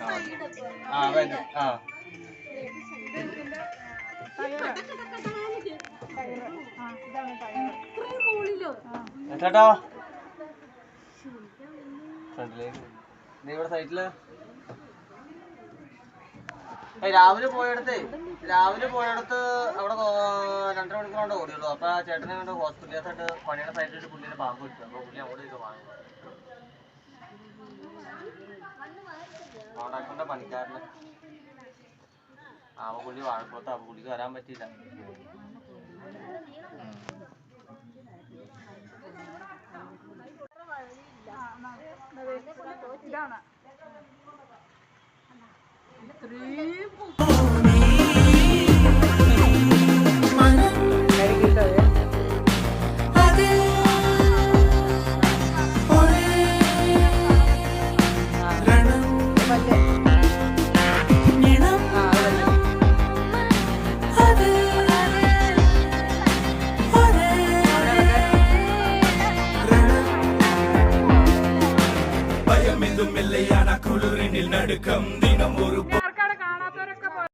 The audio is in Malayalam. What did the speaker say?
ആ വേണ്ട. ആ. ചേട്ടാ ഫ്രണ്ടിലേക്ക്. നീ സൈറ്റിൽ? രാവിലെ പോയടുത്ത് രാവിലെ പോയടത്ത് അവിടെ രണ്ടര മണിക്കൂറോണ്ട് ഓടിയുള്ളു. അപ്പൊ ചേട്ടനെ കണ്ട് ഹോസ്പിറ്റലിലായിട്ട് പണിയുടെ സൈഡിൽ പുള്ളിയുടെ പാമ്പ് കിട്ടും അപ്പൊ പുള്ളി അങ്ങോട്ട് ഇത് വാങ്ങി. കോണ്ടാക്ടറിന്റെ പണിക്കാരന്. ആ അപ്പൊ പുള്ളി വാഴപ്പുറത്ത് അപ്പൊ പുള്ളിക്ക് വരാൻ പറ്റിയില്ല. ഇതാണ്. பயமெதும் இல்லையான குளிரினில் நடுக்கம் தினம் ஒரு